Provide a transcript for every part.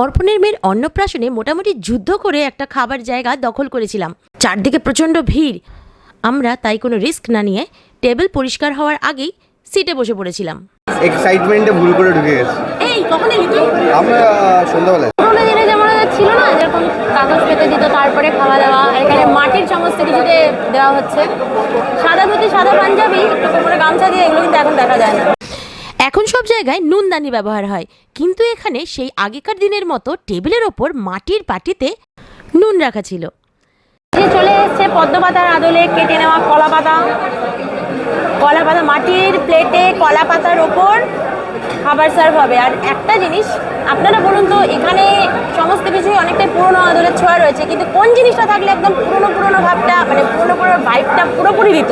অর্পণের মেয়ের অন্নপ্রাশনে মোটামুটি যুদ্ধ করে একটা খাবার জায়গা দখল করেছিলাম। চারদিকে প্রচণ্ড ভিড়। আমরা তাই কোনো রিস্ক না নিয়ে টেবিল পরিষ্কার হওয়ার আগেই সিটে বসে পড়েছিলাম। এক্সাইটমেন্টে ভুল করে ঢুকে গেছে। এই কখন এলি তুই? আমরা সন্ধ্যাবেলায়। পুরোনো দিনে যেমন ছিল না যেরকম কাগজ পেতে দিত তারপরে খাওয়া দাওয়া এখানে মাটির সমস্ত কিছুতে দেওয়া হচ্ছে। সাদা ধুতি সাদা পাঞ্জাবি একটু কোমরে গামছা দিয়ে এগুলো কিন্তু এখন দেখা যায় না। এখন সব জায়গায় নুনদানি ব্যবহার হয়। কিন্তু এখানে সেই আগেকার দিনের মতো টেবিলের ওপর মাটির পাটিতে নুন রাখা ছিল। যে চলে এসছে পদ্মপাতার আদলে কেটে নেওয়া কলা পাতা কলা পাতা মাটির প্লেটে কলা পাতার ওপর খাবার সার্ভ হবে। আর একটা জিনিস, আপনারা বলুন তো, এখানে কিছুই অনেকটাই পুরনো আদলের ছোঁয়া রয়েছে কিন্তু কোন জিনিসটা থাকলে একদম পুরনো পুরনো ভাবটা মানে পুরনো পুরনো ভাইবটা পুরোপুরি দিত?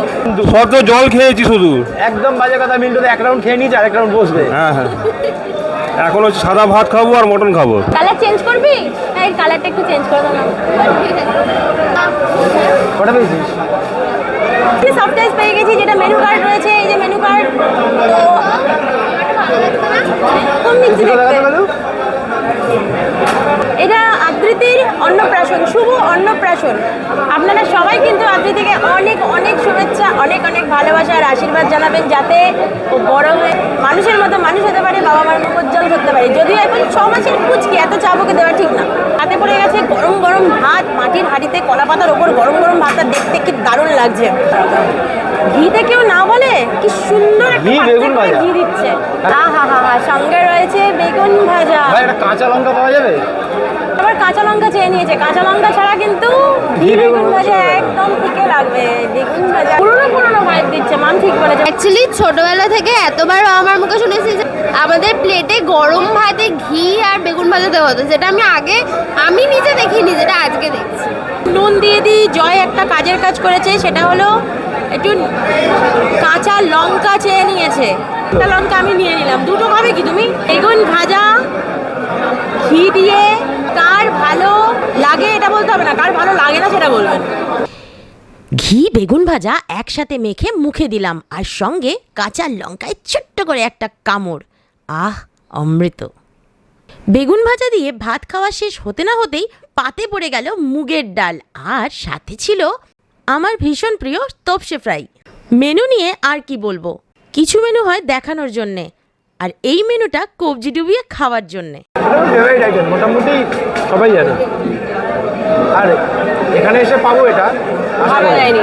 শর্ত জল খেয়েছি শুধু। একদম বাজে কথা মিন্টুতে এক রাউন্ড খেয়ে নিয়েছে আরেক রাউন্ড বসবে। হ্যাঁ হ্যাঁ। এখন হচ্ছে সাদা ভাত খাব আর মটন খাব। কালার চেঞ্জ করবি? হ্যাঁ এই কালারটা একটু চেঞ্জ করে দাও না। কটা পেয়েছিস? সাবটাইজ পেয়ে গেছি যেটা মেনু কার্ড রয়েছে এই যে মেনু কার্ড তো কোন মিষ্টি দুটো দেখতে? দেখাতে পারো এটা আদ্রিতির অন্নপ্রাশন শুভ অন্নপ্রাশন। আপনারা সবাই কিন্তু আদ্রিতিকে অনেক অনেক শুভেচ্ছা অনেক অনেক ভালোবাসা আর আশীর্বাদ জানাবেন যাতে ও বড় হয়ে মানুষের মতো মানুষ হতে পারে বাবা মার মুখ উজ্জ্বল করতে পারে। যদিও এখন ছ মাসের কুচকি এত চাবুকে দেওয়া ঠিক না। হাতে পড়ে গেছে গরম গরম ভাত মাটির হাঁড়িতে কলা পাতার ওপর গরম গরম ভাতটা দেখতে কি দারুণ লাগছে। ঘিতে কেউ না বলে কি সুন্দর একটা ঘি, দিচ্ছে। আহা হা হা হা সঙ্গে রয়েছে বেগুন ভাজা। কাঁচা লঙ্কা পাওয়া যাবে? কাঁচা লঙ্কা চেয়ে নিয়েছে। কাঁচা লঙ্কা ছাড়া কিন্তু বেগুন ভাজা একদম ফিকে লাগবে। বেগুন ভাজা পুরনো পুরনো ভাইব দিচ্ছে মান ঠিক বলেছে। অ্যাকচুয়ালি ছোটবেলা থেকে এতবার আমার মুখে শুনেছি যে আমাদের প্লেটে গরম ভাতে ঘি আর বেগুন ভাজা দেওয়া হতো। যেটা আমি আগে আমি নিজে দেখিনি যেটা আজকে দেখছি। নুন দিয়ে দিই জয় একটা কাজের কাজ করেছে সেটা হলো একটু কাঁচা লঙ্কা চেয়ে নিয়েছে। একটা লঙ্কা আমি নিয়ে নিলাম। দুটো খাবে কি তুমি? বেগুন ভাজা ঘি দিয়ে ভালো লাগে এটা বলতে হবে না। কার ভালো লাগে না সেটা বলবেন ঘি, বেগুন ভাজা একসাথে মেখে মুখে দিলাম আর সঙ্গে কাঁচা লঙ্কায় ছোট্ট করে একটা কামড়। আহ, অমৃত। বেগুন ভাজা দিয়ে ভাত খাওয়া শেষ হতে না হতেই পাতে পড়ে গেল মুগের ডাল আর সাথে ছিল আমার ভীষণ প্রিয় তপসে ফ্রাই। মেনু নিয়ে আর কি বলব? কিছু মেনু হয় দেখানোর জন্যে। আর এই মেনুটা কবজি ডুবিয়ে খাওয়ার জন্যে। মোটামুটি সবাই জানে। আর এখানে এসে পাবো এটা? আবার বাইরে।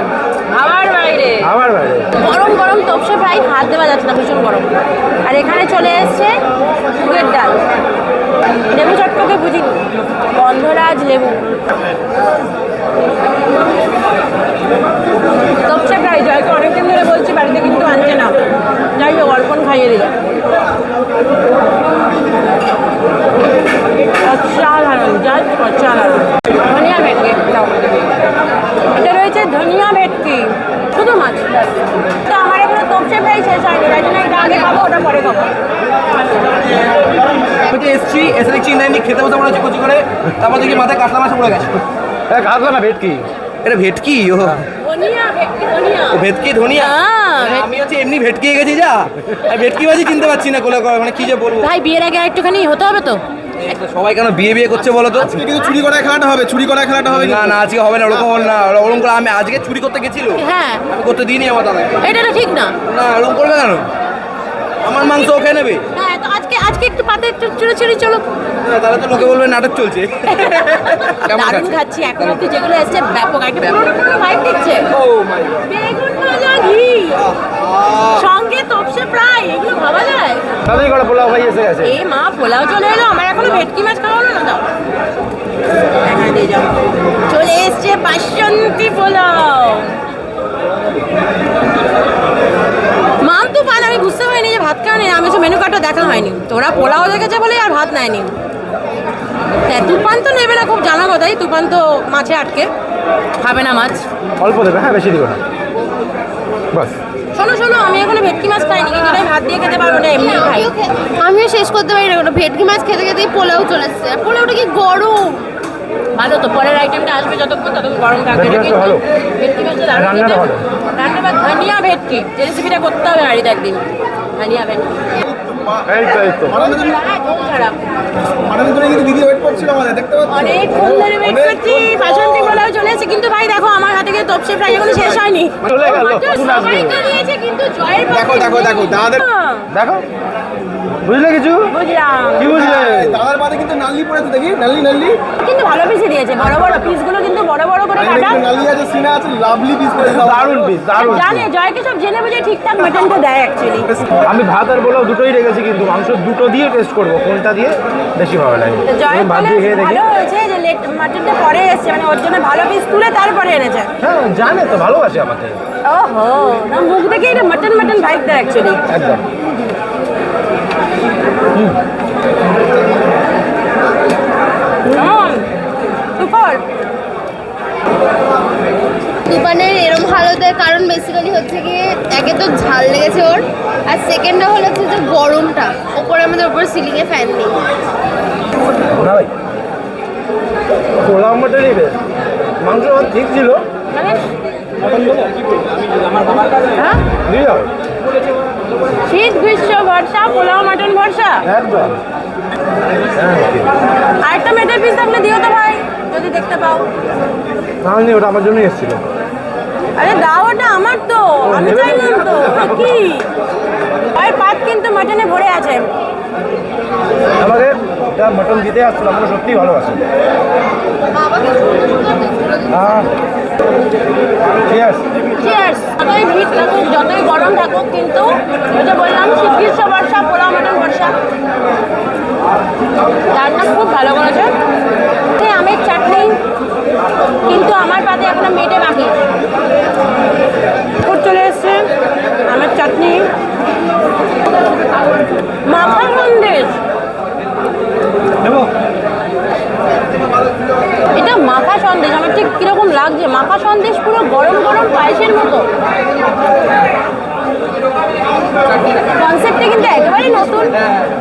আবার বাইরে। গরম গরম তপসে ফ্রাই হাত দেওয়া যাচ্ছে না ভীষণ গরম। আর এখানে চলে এসছে মুগের ডাল। লেবু চটককে বুঝি গন্ধরাজ লেবু। তপসে ফ্রাই জয়কে অনেকদিন ধরে বলছি বাড়িতে কিন্তু আনছে না। যাই হোক অর্পণ খাইয়ে দিল। অসাধারণ জাস্ট অসাধারণ। ধনিয়া ভেটকি দাও এটা রয়েছে ধনিয়া ভেটকি শুধু মাছ। তো আমার এখনও তপসে ফ্রাই শেষ হয়নি তাই জন্য এটা আগে খাব ওটা পরে খাব। এসছি এসে দেখছি ইন্দ্রাণী খেতে বসে মনে হচ্ছে কুচি করে তারপর দেখি মাথায় কাতলা মাছ পড়ে গেছে। হ্যাঁ না ভেটকি। এটা ভেটকি? ও ভেটকি ধনিয়া? হ্যাঁ, আমি হচ্ছে এমনি ভেটকি গেছি যা। ভেটকি বাজি চিনতে পারছি না কোলে মানে কি যে বলব। ভাই বিয়ের আগে একটুখানি হতে হবে তো? সবাই কেন বিয়ে বিয়ে করছে বলো তো? কিন্তু চুরি করায় খেলাটা হবে চুরি করায় খেলাটা হবে না না আজকে হবে না ওরকম না। ওরকম করে আমি আজকে চুরি করতে গেছিল। হ্যাঁ। আমি করতে দিইনি আমার দাদা এটা তো ঠিক না। না ওরকম করবে কেন? আমার মাংস ও খেয়ে নেবে। আজকে একটু পাতে একটু চুরি চুরি চলো। তাহলে তো লোকে বলবে নাটক চলছে। দারুণ খাচ্ছি এখন অব্দি যেগুলো এসছে ব্যাপক একটা ভাইব দিচ্ছে। ও মাই বেগুন ভাজা ঘি। সঙ্গে তপসে ফ্রাই এগুলো ভাবা যায়? তাড়াতাড়ি করে পোলাও ভাই এসে গেছে? এই মা পোলাও চলে এলো আমার এখনও ভেটকি মাছ খাওয়া হলো না দাও চলে এসছে বাসন্তী পোলাও মাম তো পান আমি বুঝতে পারিনি যে ভাত খাওয়া নেই আমি তো মেনু কার্ডটা দেখা হয়নি। তোরা পোলাও দেখেছে বলে আর ভাত নেয়নি। হ্যাঁ তুফান তো নেবে না খুব জানা কথাই। তুফান তো মাছে আটকে। খাবে না মাছ। অল্প দেবে হ্যাঁ বেশি দিবে না। বাস। শোনো শোনো আমি এখনও ভেটকি মাছ খাইনি কিন্তু ওটা ভাত দিয়ে খেতে পারব না এমনি খাই। আমিও শেষ করতে পারি না কোনো ভেটকি মাছ খেতে খেতে পোলাও চলে এসছে। পোলাওটা কি গরম? ভালো তো পরের আইটেমটা আসবে যতক্ষণ ততক্ষণ গরম থাকবে। ভেটকি মাছটা ভালো। খেতে। ভালো। রান্নাটা ধনিয়া ভেটকি। যে রেসিপিটা করতে হবে বাড়িতে একদিন। ধনিয়া ভেটকি। এই তো। তো অনেকক্ষণ ধরে ওয়েট করছি বাসন্তী চলে এসেছে কিন্তু ভাই দেখো আমার হাতে গিয়ে তপসে প্রায় এখনও শেষ হয়নি। চলে গেল দেখো দেখো দেখো দাদাদের হ্যাঁ, দেখো বুঝলে কিছু? বুঝলাম। কি বুঝলে? দাদার বাদে কিন্তু নাল্লি পড়েছে দেখি নাল্লি নাল্লি। কিন্তু ভালো পিসই দিয়েছে বড় বড় পিসগুলো কিন্তু বড় বড় করে কাটা। কিন্তু নাল্লি আছে সিনা আছে লাভলি পিস পড়েছে দারুণ পিস দারুণ জানে জয়কে সব জেনে বুঝে ঠিকঠাক মাটনটা দেয় অ্যাকচুয়ালি আমি ভাত আর বলেও দুটোই রেখেছি কিন্তু মাংস দুটো দিয়ে টেস্ট করব কোনটা দিয়ে বেশি ভালো লাগে। জয়ের আমি ভাত দিয়ে খেয়ে দেখি। ভালো হয়েছে যে লেট মাটনটা পরে এসেছে মানে ওর জন্য ভালো পিস তুলে তারপরে এনেছে। হ্যাঁ জানে তো ভালোবাসে আমাকে। ওহো না মুখ দেখে এটা মাটন মাটন ভাইব দেয় অ্যাকচুয়ালি একদম। এরম হালতের কারণ বেসিক্যালি হচ্ছে গিয়ে একে তো ঝাল লেগেছে ওর আর সেকেন্ডটা হলো হচ্ছে যে গরমটা। ওপরে আমাদের উপরে সিলিংয়ে ফ্যান নেই। পোলাও মটনই বেশ মাংস ঠিক ছিল। হ্যাঁ? শীত গ্রীষ্ম ভরসা পোলাও মাটন ভরসা একদম। হ্যাঁ আরেকটা মেটের পিস থাকলে দিও তো ভাই যদি দেখতে পাও। তাহলে ওটা আমার জন্যই এসেছিল। আরে দাও ওটা আমার তো। আমি চাইলাম না। তো। কি? ভাই পাত কিন্তু মাটনে ভরে আছে। আমাকে যা মটন দিতে আসছিল আমাকে সত্যি ভালোবাসে হ্যাঁ। যতই ভিড় থাকুক যতই গরম থাকুক, কিন্তু ওই যে বললাম গ্রীষ্ম, বর্ষা, পোলাও, মাটন, বর্ষা। রান্না খুব ভালো করেছে। আমের চাটনি, কিন্তু আমার পাতে একটা মেটে বাকি ফুট চলে এসছে আমের চাটনি মাখা সন্দেশ এটা মাখা সন্দেশ আমার ঠিক কীরকম লাগছে? মাখা সন্দেশ পুরো গরম গরম পায়েসের মতো। কনসেপ্টটা কিন্তু একেবারেই নতুন।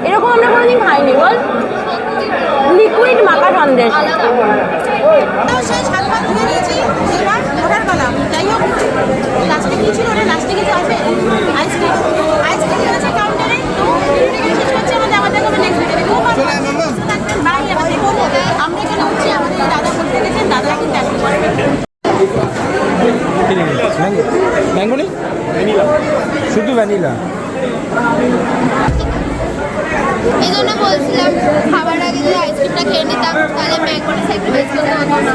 এরকম আমরা কোনোদিন খাইনি। বল। লিকুইড মাখা সন্দেশ সেই সাত ভাত ধুয়ে নিয়েছি এবার অর্ডার পেলাম যাই হোক লাস্টে কি ছিল ওটা লাস্টে কিছু আছে আইসক্রিম আইসক্রিম রয়েছে কাউন্টারে তো ভিডিওটা শেষ হচ্ছে আমাদের আমাদের হবে নেক্সট ভিডিও খুব ভালো থাকবেন বাই আমাদের বলব আমরা এখানে হচ্ছে আমাদের দাদা বলতে গেছেন দাদা কিন্তু এখন করবেন শুধু ভ্যানিলা এই জন্য বলছিলাম খাবার আগে যদি আইসক্রিমটা খেয়ে নিতাম তাহলে ম্যাঙ্গোটা সাইকেল বেশ করতে হতো না।